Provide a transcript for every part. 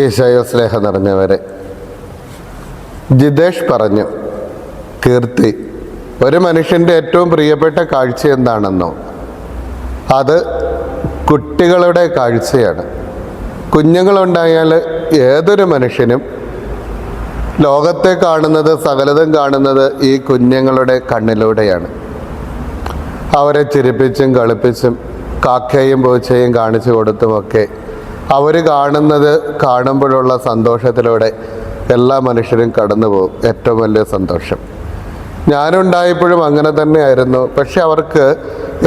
ഈശോയോ സ്നേഹം നിറഞ്ഞവരെ. ജിതേഷ് പറഞ്ഞു കീർത്തി ഒരു മനുഷ്യന്റെ ഏറ്റവും പ്രിയപ്പെട്ട കാഴ്ച എന്താണെന്നോ? അത് കുട്ടികളുടെ കാഴ്ചയാണ്. കുഞ്ഞുങ്ങളുണ്ടായാൽ ഏതൊരു മനുഷ്യനും ലോകത്തെ കാണുന്നത് സകലതും കാണുന്നത് ഈ കുഞ്ഞുങ്ങളുടെ കണ്ണിലൂടെയാണ്. അവരെ ചിരിപ്പിച്ചും കളിപ്പിച്ചും കാക്കയും പൂച്ചയും കാണിച്ചു കൊടുത്തുമൊക്കെ അവർ കാണുന്നത് കാണുമ്പോഴുള്ള സന്തോഷത്തിലൂടെ എല്ലാ മനുഷ്യരും കടന്നു പോകും. ഏറ്റവും വലിയ സന്തോഷം. ഞാനുണ്ടായപ്പോഴും അങ്ങനെ തന്നെയായിരുന്നു. പക്ഷെ അവർക്ക്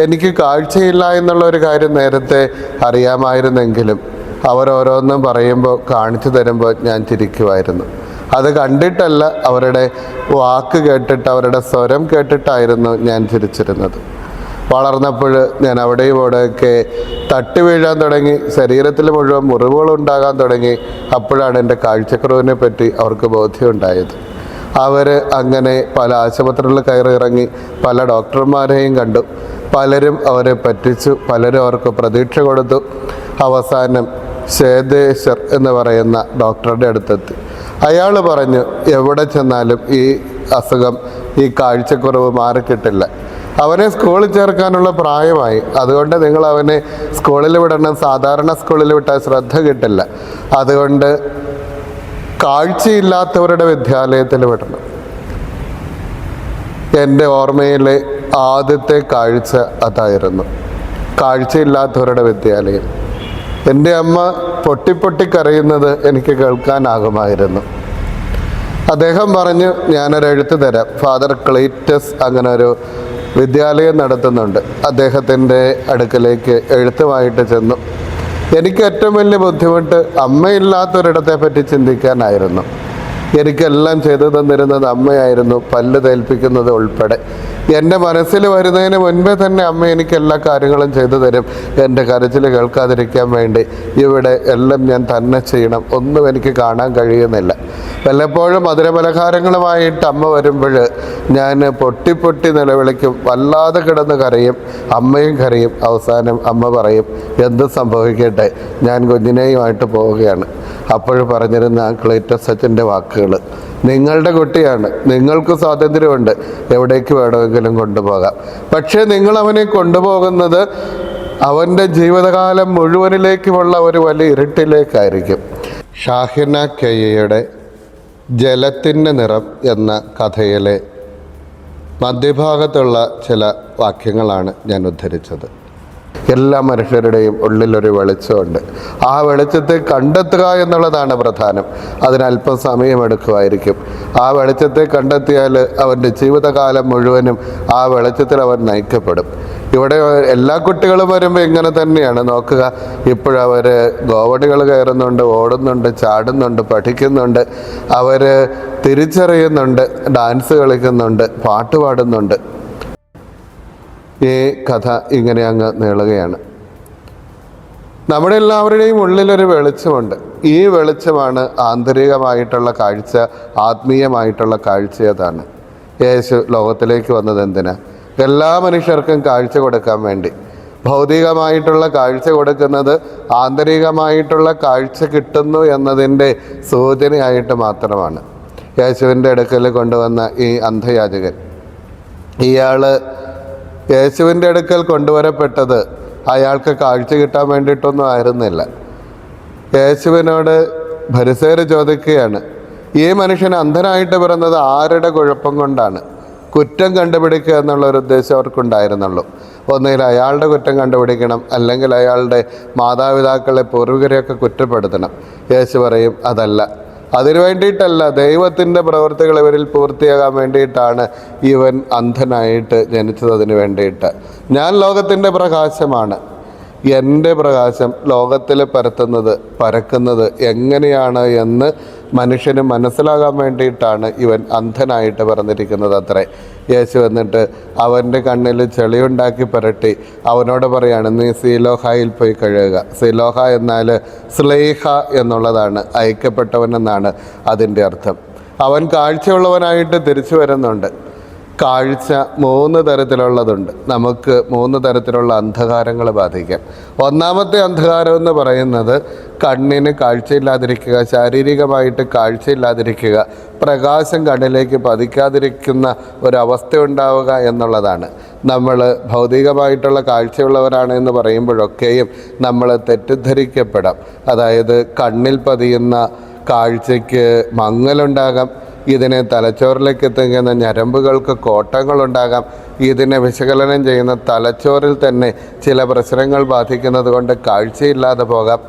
എനിക്ക് കാഴ്ചയില്ല എന്നുള്ള ഒരു കാര്യം നേരത്തെ അറിയാമായിരുന്നെങ്കിലും അവരോരോന്നും പറയുമ്പോൾ കാണിച്ചു തരുമ്പോൾ ഞാൻ ചിരിക്കുമായിരുന്നു. അത് കണ്ടിട്ടല്ല അവരുടെ വാക്ക് കേട്ടിട്ട് അവരുടെ സ്വരം കേട്ടിട്ടായിരുന്നു ഞാൻ ചിരിച്ചിരുന്നത്. വളർന്നപ്പോൾ ഞാൻ അവിടെയും ഇവിടെയൊക്കെ തട്ടി വീഴാൻ തുടങ്ങി. ശരീരത്തിൽ മുഴുവൻ മുറിവുകൾ ഉണ്ടാകാൻ തുടങ്ങി. അപ്പോഴാണ് എന്റെ കാഴ്ചക്കുറവിനെ പറ്റി അവർക്ക് ബോധ്യമുണ്ടായത്. അവർ അങ്ങനെ പല ആശുപത്രികളിൽ കയറി ഇറങ്ങി പല ഡോക്ടർമാരെയും കണ്ടു. പലരും അവരെ പറ്റിച്ചു. പലരും അവർക്ക് പ്രതീക്ഷ കൊടുത്തു. അവസാനം ശേതേശ്വർ എന്ന് പറയുന്ന ഡോക്ടറുടെ അടുത്തെത്തി. അയാൾ പറഞ്ഞു എവിടെ ചെന്നാലും ഈ അസുഖം ഈ കാഴ്ചക്കുറവ് മാറിക്കിട്ടില്ല. അവനെ സ്കൂളിൽ ചേർക്കാനുള്ള പ്രായമായി. അതുകൊണ്ട് നിങ്ങൾ അവനെ സ്കൂളിൽ വിടണം. സാധാരണ സ്കൂളിൽ വിട്ടാൽ ശ്രദ്ധ കിട്ടില്ല. അതുകൊണ്ട് കാഴ്ചയില്ലാത്തവരുടെ വിദ്യാലയത്തിൽ വിടണം. എന്റെ ഓർമ്മയിലെ ആദ്യത്തെ കാഴ്ച അതായിരുന്നു. കാഴ്ചയില്ലാത്തവരുടെ വിദ്യാലയം. എന്റെ അമ്മ പൊട്ടിപ്പൊട്ടി കരയുന്നത് എനിക്ക് കേൾക്കാനാകുമായിരുന്നു. അദ്ദേഹം പറഞ്ഞു ഞാനൊരു എഴുത്ത് തരാം. ഫാദർ ക്ലീറ്റസ് അങ്ങനെ ഒരു വിദ്യാലയം നടത്തുന്നുണ്ട്. അദ്ദേഹത്തിന്റെ അടുക്കലേക്ക് എഴുത്തുമായിട്ട് ചെന്നു. എനിക്ക് ഏറ്റവും വലിയ ബുദ്ധിമുട്ട് അമ്മയില്ലാത്തൊരിടത്തെ പറ്റി ചിന്തിക്കാനായിരുന്നു. എനിക്കെല്ലാം ചെയ്തു തന്നിരുന്നത് അമ്മയായിരുന്നു പല്ല് തേൽപ്പിക്കുന്നത് ഉൾപ്പെടെ. എന്റെ മനസ്സിൽ വരുന്നതിന് മുൻപേ തന്നെ അമ്മ എനിക്ക് എല്ലാ കാര്യങ്ങളും ചെയ്തു തരും. എന്റെ കരച്ചിൽ കേൾക്കാതിരിക്കാൻ വേണ്ടി ഇവിടെ എല്ലാം ഞാൻ തന്നെ ചെയ്യണം. ഒന്നും എനിക്ക് കാണാൻ കഴിയുന്നില്ല. വല്ലപ്പോഴും മധുരപലഹാരങ്ങളുമായിട്ട് അമ്മ വരുമ്പോൾ ഞാൻ പൊട്ടി പൊട്ടി നിലവിളിക്കും. വല്ലാതെ കിടന്ന് കരയും. അമ്മയും കരയും. അവസാനം അമ്മ പറയും എന്ത് സംഭവിക്കട്ടെ? ഞാൻ കുഞ്ഞിനെയുമായിട്ട് പോവുകയാണ്. അപ്പോൾ പറഞ്ഞിരുന്ന ക്ലേറ്റസ് അച്ഛന്റെ വാക്കുകൾ നിങ്ങളുടെ കുട്ടിയാണ്. നിങ്ങൾക്ക് സ്വാതന്ത്ര്യമുണ്ട്. എവിടേക്ക് വേണമെങ്കിലും കൊണ്ടുപോകാം. പക്ഷേ നിങ്ങൾ അവനെ കൊണ്ടുപോകുന്നത് അവന്റെ ജീവിതകാലം മുഴുവനിലേക്കുമുള്ള ഒരു വലിയ ഇരുട്ടിലേക്കായിരിക്കും. ഷാഹിന കെയ്യയുടെ ജലത്തിന്റെ നിറം എന്ന കഥയിലെ മധ്യഭാഗത്തുള്ള ചില വാക്യങ്ങളാണ് ഞാൻ ഉദ്ധരിച്ചത്. എല്ലാ മനുഷ്യരുടെയും ഉള്ളിലൊരു വെളിച്ചമുണ്ട്. ആ വെളിച്ചത്തെ കണ്ടെത്തുക എന്നുള്ളതാണ് പ്രധാനം. അതിനല്പം സമയമെടുക്കുമായിരിക്കും. ആ വെളിച്ചത്തെ കണ്ടെത്തിയാൽ അവന്റെ ജീവിതകാലം മുഴുവനും ആ വെളിച്ചത്തിൽ അവൻ നയിക്കപ്പെടും. ഇവിടെ എല്ലാ കുട്ടികളും വരുമ്പോൾ ഇങ്ങനെ തന്നെയാണ്. നോക്കുക ഇപ്പോഴവർ ഗോവടികൾ കയറുന്നുണ്ട് ഓടുന്നുണ്ട് ചാടുന്നുണ്ട് പഠിക്കുന്നുണ്ട്. അവർ തിരിച്ചറിയുന്നുണ്ട് ഡാൻസ് കളിക്കുന്നുണ്ട് പാട്ട് പാടുന്നുണ്ട്. ഈ കഥ ഇങ്ങനെ അങ്ങ് നീളുകയാണ്. നമ്മുടെ എല്ലാവരുടെയും ഉള്ളിലൊരു വെളിച്ചമുണ്ട്. ഈ വെളിച്ചമാണ് ആന്തരികമായിട്ടുള്ള കാഴ്ച ആത്മീയമായിട്ടുള്ള കാഴ്ച അതാണ്. യേശു ലോകത്തിലേക്ക് വന്നത് എന്തിനാ? എല്ലാ മനുഷ്യർക്കും കാഴ്ച കൊടുക്കാൻ വേണ്ടി. ഭൗതികമായിട്ടുള്ള കാഴ്ച കൊടുക്കുന്നത് ആന്തരികമായിട്ടുള്ള കാഴ്ച കിട്ടുന്നു എന്നതിന്റെ സൂചനയായിട്ട് മാത്രമാണ്. യേശുവിന്റെ അടുക്കൽ കൊണ്ടുവന്ന ഈ അന്ധയാചകൻ. ഇയാൾ യേശുവിന്റെ അടുക്കൽ കൊണ്ടുവരപ്പെട്ടത് അയാൾക്ക് കാഴ്ച കിട്ടാൻ വേണ്ടിയിട്ടൊന്നും ആയിരുന്നില്ല. യേശുവിനോട് ഭരിസേര് ചോദിക്കുകയാണ് ഈ മനുഷ്യൻ അന്ധനായിട്ട് പിറന്നത് ആരുടെ കുഴപ്പം കൊണ്ടാണ്? കുറ്റം കണ്ടുപിടിക്കുക എന്നുള്ള ഒരു ഉദ്ദേശം അവർക്കുണ്ടായിരുന്നുള്ളൂ. ഒന്നുകിൽ അയാളുടെ കുറ്റം കണ്ടുപിടിക്കണം അല്ലെങ്കിൽ അയാളുടെ മാതാപിതാക്കളെ പൂർവികരെയൊക്കെ കുറ്റപ്പെടുത്തണം. യേശു പറയും അതല്ല. അതിനു വേണ്ടിയിട്ടല്ല ദൈവത്തിന്റെ പ്രവൃത്തികൾ ഇവരിൽ പൂർത്തിയാകാൻ വേണ്ടിയിട്ടാണ് ഇവൻ അന്ധനായിട്ട് ജനിച്ചത് അതിനു വേണ്ടിയിട്ട്. ഞാൻ ലോകത്തിന്റെ പ്രകാശമാണ്. എന്റെ പ്രകാശം ലോകത്തിൽ പരത്തുന്നത് പരക്കുന്നത് എങ്ങനെയാണ് എന്ന് മനുഷ്യന് മനസ്സിലാകാൻ വേണ്ടിയിട്ടാണ് ഇവൻ അന്ധനായിട്ട് പറഞ്ഞിരിക്കുന്നത് അത്രേ. യേശു എന്നിട്ട് അവന്റെ കണ്ണിൽ ചെളിയുണ്ടാക്കി പുരട്ടി. അവനോട് പറയാണ് നീ സീലോഹായിൽ പോയി കഴുകുക. സീലോഹ എന്നാൽ സ്ലേഹ എന്നുള്ളതാണ് അയക്കപ്പെട്ടവൻ എന്നാണ് അതിന്റെ അർത്ഥം. അവൻ കാഴ്ചയുള്ളവനായിട്ട് തിരിച്ചു വരുന്നുണ്ട്. കാഴ്ച മൂന്ന് തരത്തിലുള്ളതുണ്ട്. നമുക്ക് മൂന്ന് തരത്തിലുള്ള അന്ധകാരങ്ങൾ ബാധിക്കാം. ഒന്നാമത്തെ അന്ധകാരം എന്ന് പറയുന്നത് കണ്ണിന് കാഴ്ചയില്ലാതിരിക്കുക ശാരീരികമായിട്ട് കാഴ്ചയില്ലാതിരിക്കുക പ്രകാശം കണ്ണിലേക്ക് പതിക്കാതിരിക്കുന്ന ഒരവസ്ഥ ഉണ്ടാവുക എന്നുള്ളതാണ്. നമ്മൾ ഭൗതികമായിട്ടുള്ള കാഴ്ചയുള്ളവരാണ് എന്ന് പറയുമ്പോഴൊക്കെയും നമ്മൾ തെറ്റിദ്ധരിക്കപ്പെടാം. അതായത് കണ്ണിൽ പതിയുന്ന കാഴ്ചയ്ക്ക് മങ്ങലുണ്ടാകാം. ഇതിനെ തലച്ചോറിലേക്ക് എത്തിക്കുന്ന ഞരമ്പുകൾക്ക് കോട്ടങ്ങളുണ്ടാകാം ഇതിനെ വിശകലനം ചെയ്യുന്ന തലച്ചോറിൽ തന്നെ ചില പ്രശ്നങ്ങൾ ബാധിക്കുന്നത് കൊണ്ട് കാഴ്ചയില്ലാതെ പോകാം.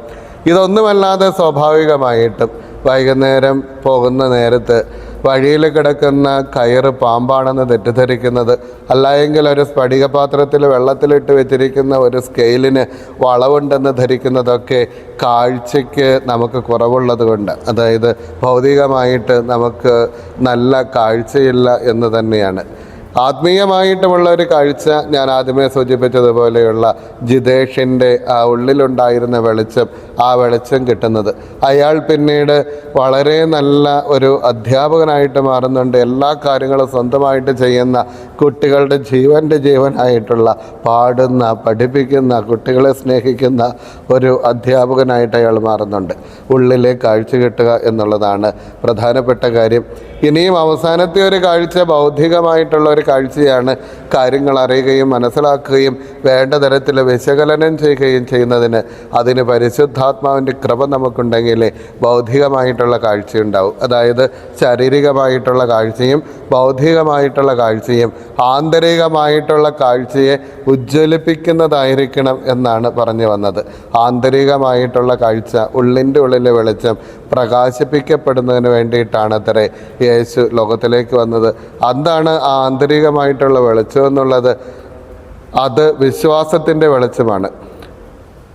ഇതൊന്നുമല്ലാതെ സ്വാഭാവികമായിട്ടും വൈകുന്നേരം പോകുന്ന നേരത്ത് വഴിയിൽ കിടക്കുന്ന കയറ് പാമ്പാണെന്ന് തെറ്റിദ്ധരിക്കുന്നത്. അല്ലായെങ്കിൽ ഒരു സ്ഫടികപാത്രത്തിൽ വെള്ളത്തിലിട്ട് വെച്ചിരിക്കുന്ന ഒരു സ്കെയിലിന് വളവുണ്ടെന്ന് ധരിക്കുന്നതൊക്കെ കാഴ്ചയ്ക്ക് നമുക്ക് കുറവുള്ളത് കൊണ്ട്. അതായത് ഭൗതികമായിട്ട് നമുക്ക് നല്ല കാഴ്ചയില്ല എന്ന് തന്നെയാണ്. ആത്മീയമായിട്ടുമുള്ള ഒരു കാഴ്ച ഞാൻ ആദ്യമേ സൂചിപ്പിച്ചതുപോലെയുള്ള ജിതേഷിന്റെ ആ ഉള്ളിലുണ്ടായിരുന്ന വെളിച്ചം ആ വെളിച്ചം കിട്ടുന്നത്. അയാൾ പിന്നീട് വളരെ നല്ല ഒരു അധ്യാപകനായിട്ട് മാറുന്നുണ്ട്. എല്ലാ കാര്യങ്ങളും സ്വന്തമായിട്ട് ചെയ്യുന്ന കുട്ടികളുടെ ജീവന്റെ ജീവനായിട്ടുള്ള പാടുന്ന പഠിപ്പിക്കുന്ന കുട്ടികളെ സ്നേഹിക്കുന്ന ഒരു അധ്യാപകനായിട്ട് അയാൾ മാറുന്നുണ്ട്. ഉള്ളിലെ കാഴ്ച കിട്ടുക എന്നുള്ളതാണ് പ്രധാനപ്പെട്ട കാര്യം. ഇനിയും അവസാനത്തെ ഒരു കാഴ്ച ബൗദ്ധികമായിട്ടുള്ള ഒരു കാഴ്ചയാണ് കാര്യങ്ങൾ അറിയുകയും മനസ്സിലാക്കുകയും വേണ്ട തരത്തിൽ വിശകലനം ചെയ്യുകയും ചെയ്യുന്നതിന് അതിന് പരിശുദ്ധാത്മാവിന്റെ കൃപ നമുക്കുണ്ടെങ്കിൽ ബൗദ്ധികമായിട്ടുള്ള കാഴ്ചയുണ്ടാവും. അതായത് ശാരീരികമായിട്ടുള്ള കാഴ്ചയും ബൗദ്ധികമായിട്ടുള്ള കാഴ്ചയും ആന്തരികമായിട്ടുള്ള കാഴ്ചയെ ഉജ്ജ്വലിപ്പിക്കുന്നതായിരിക്കണം എന്നാണ് പറഞ്ഞു വന്നത്. ആന്തരികമായിട്ടുള്ള കാഴ്ച ഉള്ളിന്റെ ഉള്ളിലെ വെളിച്ചം പ്രകാശിപ്പിക്കപ്പെടുന്നതിന് വേണ്ടിയിട്ടാണ് അത്രേ യേശു ലോകത്തിലേക്ക് വന്നത്. അതാണ് ആ ആന്തരികമായിട്ടുള്ള വെളിച്ചം എന്നുള്ളത് അത് വിശ്വാസത്തിന്റെ വെളിച്ചമാണ്.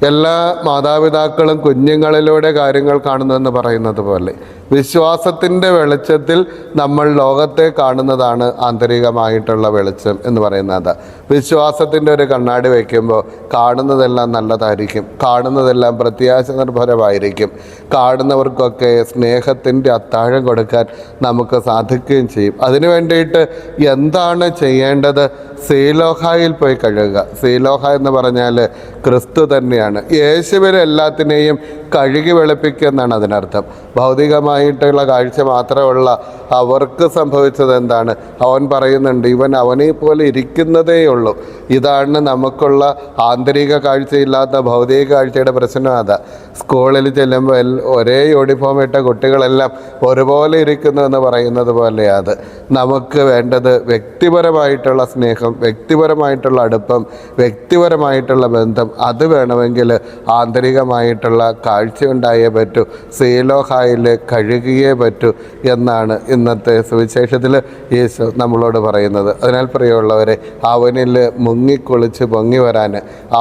എല്ലാ മാതാപിതാക്കളും കുഞ്ഞുങ്ങളിലൂടെ കാര്യങ്ങൾ കാണുന്നതെന്ന് പറയുന്നത് പോലെ. വിശ്വാസത്തിന്റെ വെളിച്ചത്തിൽ നമ്മൾ ലോകത്തെ കാണുന്നതാണ് ആന്തരികമായിട്ടുള്ള വെളിച്ചം എന്ന് പറയുന്നത്. വിശ്വാസത്തിന്റെ ഒരു കണ്ണാടി വയ്ക്കുമ്പോൾ കാണുന്നതെല്ലാം നല്ലതായിരിക്കും. കാണുന്നതെല്ലാം പ്രത്യാശ നിർഭരമായിരിക്കും കാണുന്നവർക്കൊക്കെ സ്നേഹത്തിന്റെ അത്താഴം കൊടുക്കാൻ നമുക്ക് സാധിക്കുകയും ചെയ്യും. അതിനു വേണ്ടിയിട്ട് എന്താണ് ചെയ്യേണ്ടത്? സീലോഹായിൽ പോയി കഴുകുക. സീലോഹ എന്ന് പറഞ്ഞാൽ ക്രിസ്തു തന്നെയാണ്. യേശുവിനെ എല്ലാത്തിനെയും കഴുകി വെളുപ്പിക്കുക എന്നാണ് അതിനർത്ഥം. ഭൗതികമായിട്ടുള്ള കാഴ്ച മാത്രമുള്ള അവർക്ക് സംഭവിച്ചത് എന്താണ്? അവൻ പറയുന്നുണ്ട് ഇവൻ അവനെ പോലെ ഇരിക്കുന്നതേ ഉള്ളൂ. ഇതാണ് നമുക്കുള്ള ആന്തരിക കാഴ്ചയില്ലാത്ത ഭൗതിക കാഴ്ചയുടെ പ്രശ്നം അതാ. സ്കൂളിൽ ചെല്ലുമ്പോൾ ഒരേ യൂണിഫോം ഇട്ട കുട്ടികളെല്ലാം ഒരുപോലെ ഇരിക്കുന്നു എന്ന് പറയുന്നത് പോലെ അത്. നമുക്ക് വേണ്ടത് വ്യക്തിപരമായിട്ടുള്ള സ്നേഹം വ്യക്തിപരമായിട്ടുള്ള അടുപ്പം വ്യക്തിപരമായിട്ടുള്ള ബന്ധം. അത് വേണമെങ്കിൽ ആന്തരികമായിട്ടുള്ള കാഴ്ച ഉണ്ടായേ പറ്റൂ സീലോഹായിൽ കഴുകിയേ പറ്റൂ എന്നാണ് ഇന്നത്തെ സുവിശേഷത്തിൽ യേശു നമ്മളോട് പറയുന്നത്. അതിനാൽ പ്രിയമുള്ളവരെ അവനിൽ മുങ്ങിക്കുളിച്ച് പൊങ്ങി വരാൻ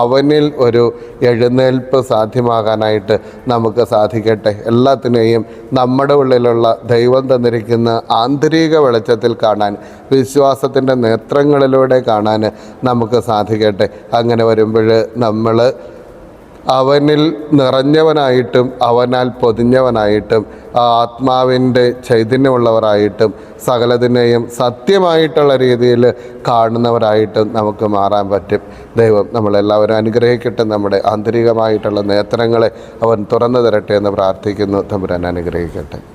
അവനിൽ ഒരു എഴുന്നേൽപ്പ് സാധ്യമാകാനായിട്ട് നമുക്ക് സാധിക്കട്ടെ. എല്ലാത്തിനെയും നമ്മുടെ ഉള്ളിലുള്ള ദൈവം തന്നിരിക്കുന്ന ആന്തരിക വെളിച്ചത്തിൽ കാണാൻ വിശ്വാസത്തിന്റെ നേത്രങ്ങളിലൂടെ കാണാൻ നമുക്ക് സാധിക്കട്ടെ. അങ്ങനെ വരുമ്പോൾ നമ്മൾ അവനിൽ നിറഞ്ഞവനായിട്ടും അവനാൽ പൊതിഞ്ഞവനായിട്ടും ആ ആത്മാവിന്റെ ചൈതന്യമുള്ളവരായിട്ടും സകലതിനെയും സത്യമായിട്ടുള്ള രീതിയിൽ കാണുന്നവരായിട്ടും നമുക്ക് മാറാൻ പറ്റും. ദൈവം നമ്മളെല്ലാവരും അനുഗ്രഹിക്കട്ടെ. നമ്മുടെ ആന്തരികമായിട്ടുള്ള നേത്രങ്ങളെ അവൻ തുറന്നു തരട്ടെ എന്ന് പ്രാർത്ഥിക്കുന്നു. തമ്പുരാൻ അനുഗ്രഹിക്കട്ടെ.